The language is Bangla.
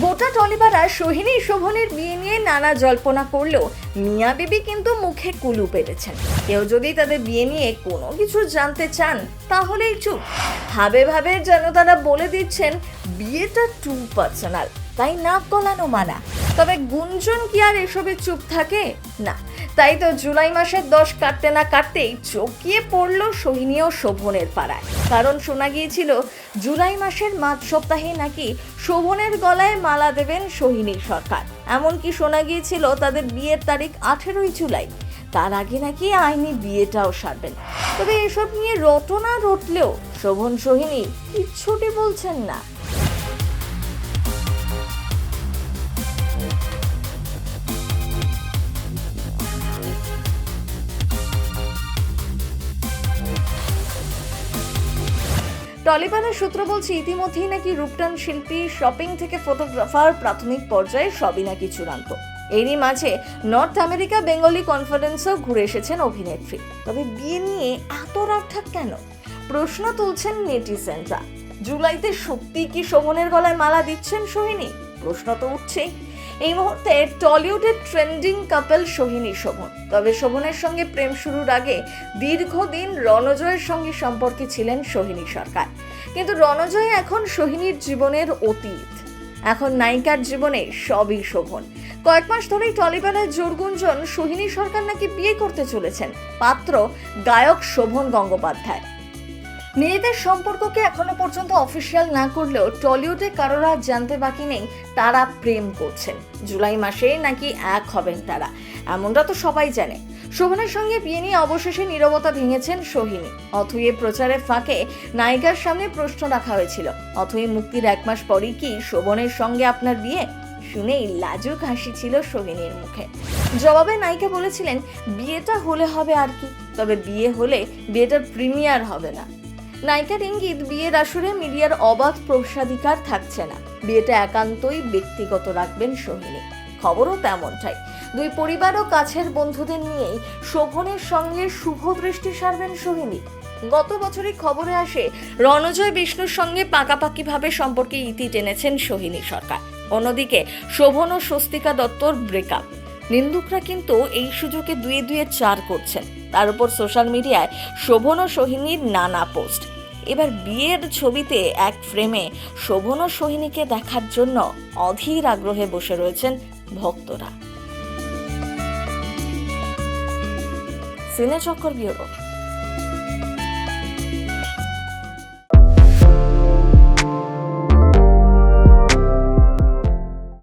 গোটা টলিপাড়া সোহিনী শোভনের বিয়ে নিয়ে নানা জল্পনা করলেও মিয়া বিবি কিন্তু মুখে কুলু পেরেছেন। কেউ যদি তাদের বিয়ে নিয়ে কোনো কিছু জানতে চান, তাহলেই চুপ। ভাবে ভাবে যেন তারা বলে দিচ্ছেন, বিয়েটা টু পার্সোনাল তাই না গলানো মানা। তবে গুঞ্জন কি আর এসবে চুপ থাকে? না তাই তো জুলাই মাসের দশ কাটতে না কাটতেই চকিয়ে পড়ল সোহিনী ও শোভনের পাড়ায়। কারণ শোনা গিয়েছিল, জুলাই মাসের মাঝ সপ্তাহে নাকি শোভনের গলায় মালা দেবেন সোহিনী সরকার। এমনকি শোনা গিয়েছিল, তাদের বিয়ের তারিখ আঠেরোই জুলাই। তার আগে নাকি আইনি বিয়েটাও সারবেন। তবে এসব নিয়ে রটনা রটলেও শোভন, সোহিনী কিচ্ছুটি বলছেন না। টলিপানের সূত্র বলছে, ইতিমধ্যেই নাকি রূপটান শিল্পী, শপিং থেকে ফটোগ্রাফার, প্রাথমিক পর্যায়ে সবই নাকি চূড়ান্ত। এরই মাঝে নর্থ আমেরিকা বেঙ্গলি কনফারেন্সেও ঘুরে এসেছেন অভিনেত্রী। তবে বিয়ে নিয়ে এত রাগঠাক কেন? প্রশ্ন তুলছেন নেটিজেনরা। জুলাইতে সত্যি কি শোভনের গলায় মালা দিচ্ছেন সোহিনী? প্রশ্ন তো উঠছেই। এই মুহূর্তে টলিউডের ট্রেন্ডিং কাপল সোহিনী শোভন। তবে শোভনের সঙ্গে প্রেম শুরুর আগে দীর্ঘদিন রণজয়ের সঙ্গে সম্পর্কে ছিলেন সোহিনী সরকার। কিন্তু রণজয় এখন সোহিনীর জীবনের অতীত। এখন নায়িকার জীবনে সবই শোভন। কয়েক মাস ধরেই টলিবেলায় জোরগুঞ্জন সোহিনী সরকার নাকি বিয়ে করতে চলেছেন। পাত্র, গায়ক শোভন গঙ্গোপাধ্যায়। নিজেদের সম্পর্ককে এখনও পর্যন্ত অফিসিয়াল না করলেও টলিউডে কারোর জানতে বাকি নেই, তারা প্রেম করছেন। জুলাই মাসে নাকি এক হবেন তারা, এমনটা তো সবাই জানে। শোভনের সঙ্গে বিয়ে নিয়ে অবশেষে নীরবতা ভেঙেছেন সোহিনী। অথুয়ে প্রচারের ফাঁকে নায়িকার সামনে প্রশ্ন রাখা হয়েছিল অথুয়ে মুক্তির এক মাস পরই কি শোভনের সঙ্গে আপনার বিয়ে? শুনেই লাজুক হাসি ছিল সোহিনীর মুখে। জবাবে নায়িকা বলেছিলেন, বিয়েটা হলে হবে আর কি, তবে বিয়ে হলে বিয়েটার প্রিমিয়ার হবে না। নায়িকার ইঙ্গিত, বিয়ের আসরে মিডিয়ার অবাধ প্রবেশাধিকার থাকছে না। বিয়েটা একান্তই ব্যক্তিগত রাখবেন সোহিনী। খবরও তেমনটাই। দুই পরিবার ও কাছের বন্ধুদের নিয়েই শোভনের সঙ্গে শুভ দৃষ্টি সারবেন সোহিনী। গত বছরই খবরে আসে, রণজয় বিষ্ণুর সঙ্গে পাকাপাকিভাবে সম্পর্কে ইতি টেনেছেন সোহিনী সরকার। অন্যদিকে, শোভন ও স্বস্তিকা দত্তর ব্রেকআপ নিন্দুকরা কিন্তু এই সুযোগে দুয়ে দুয়ে চার করছেন। তার উপর সোশ্যাল মিডিয়ায় শোভন ও সোহিনীর নানা পোস্ট এবার বিয়ের ছবিতে এক ফ্রেমে শোভন ও সোহিনীকে দেখার জন্য অধীর আগ্রহে বসে রয়েছেন ভক্তরা। সিনে চক্কর ব্যুরো।